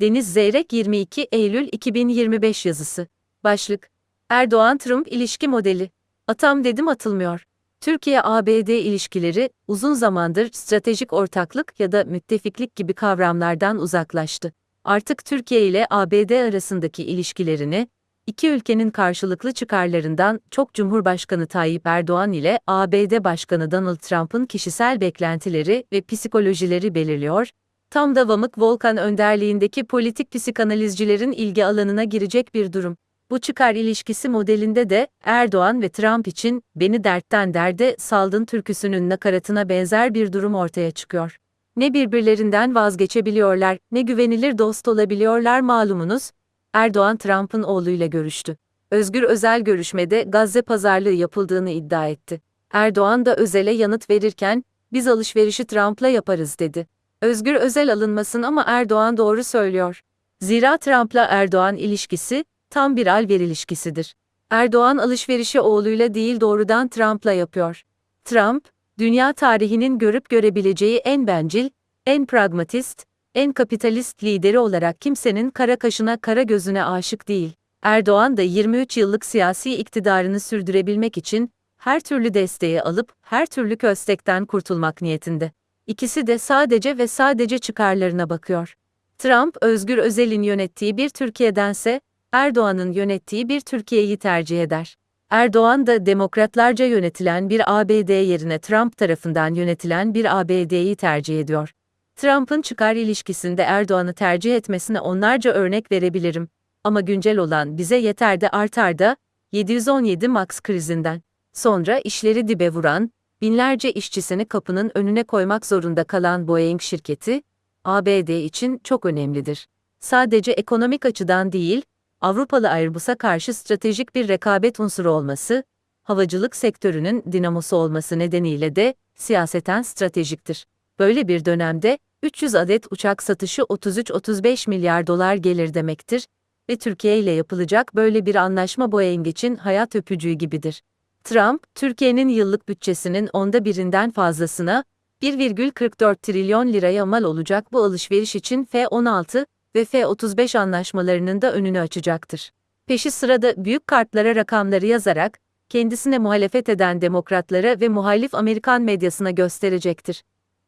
Deniz Zeyrek 22 Eylül 2025 yazısı. Başlık. Erdoğan-Trump ilişki modeli. Atam dedim atılmıyor. Türkiye-ABD ilişkileri uzun zamandır stratejik ortaklık ya da müttefiklik gibi kavramlardan uzaklaştı. Artık Türkiye ile ABD arasındaki ilişkilerini iki ülkenin karşılıklı çıkarlarından çok Cumhurbaşkanı Tayyip Erdoğan ile ABD Başkanı Donald Trump'ın kişisel beklentileri ve psikolojileri belirliyor. Tam da Vamık Volkan önderliğindeki politik psikanalizcilerin ilgi alanına girecek bir durum. Bu çıkar ilişkisi modelinde de Erdoğan ve Trump için beni dertten derde saldın türküsünün nakaratına benzer bir durum ortaya çıkıyor. Ne birbirlerinden vazgeçebiliyorlar, ne güvenilir dost olabiliyorlar malumunuz. Erdoğan Trump'ın oğluyla görüştü. Özgür Özel görüşmede Gazze pazarlığı yapıldığını iddia etti. Erdoğan da Özel'e yanıt verirken, biz alışverişi Trump'la yaparız dedi. Özgür Özel alınmasın ama Erdoğan doğru söylüyor. Zira Trump'la Erdoğan ilişkisi, tam bir al-ver ilişkisidir. Erdoğan alışverişi oğluyla değil doğrudan Trump'la yapıyor. Trump, dünya tarihinin görüp görebileceği en bencil, en pragmatist, en kapitalist lideri olarak kimsenin kara kaşına kara gözüne aşık değil. Erdoğan da 23 yıllık siyasi iktidarını sürdürebilmek için her türlü desteği alıp her türlü köstekten kurtulmak niyetinde. İkisi de sadece ve sadece çıkarlarına bakıyor. Trump, Özgür Özel'in yönettiği bir Türkiye'dense Erdoğan'ın yönettiği bir Türkiye'yi tercih eder. Erdoğan da demokratlarca yönetilen bir ABD yerine Trump tarafından yönetilen bir ABD'yi tercih ediyor. Trump'ın çıkar ilişkisinde Erdoğan'ı tercih etmesine onlarca örnek verebilirim. Ama güncel olan bize yeter de artar da 717 Max krizinden. Sonra işleri dibe vuran, binlerce işçisini kapının önüne koymak zorunda kalan Boeing şirketi, ABD için çok önemlidir. Sadece ekonomik açıdan değil, Avrupalı Airbus'a karşı stratejik bir rekabet unsuru olması, havacılık sektörünün dinamosu olması nedeniyle de siyaseten stratejiktir. Böyle bir dönemde 300 adet uçak satışı 33-35 milyar dolar gelir demektir ve Türkiye ile yapılacak böyle bir anlaşma Boeing için hayat öpücüğü gibidir. Trump, Türkiye'nin yıllık bütçesinin onda birinden fazlasına 1,44 trilyon liraya mal olacak bu alışveriş için F-16 ve F-35 anlaşmalarının da önünü açacaktır. Peşi sırada büyük kartlara rakamları yazarak, kendisine muhalefet eden demokratlara ve muhalif Amerikan medyasına gösterecektir.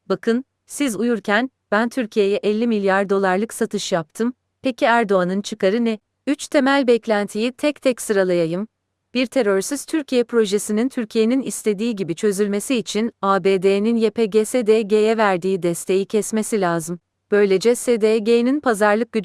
Bakın, siz uyurken, ben Türkiye'ye 50 milyar dolarlık satış yaptım, peki Erdoğan'ın çıkarı ne? Üç temel beklentiyi tek tek sıralayayım. Bir terörsüz Türkiye projesinin Türkiye'nin istediği gibi çözülmesi için ABD'nin YPG-SDG'ye verdiği desteği kesmesi lazım. Böylece SDG'nin pazarlık gücü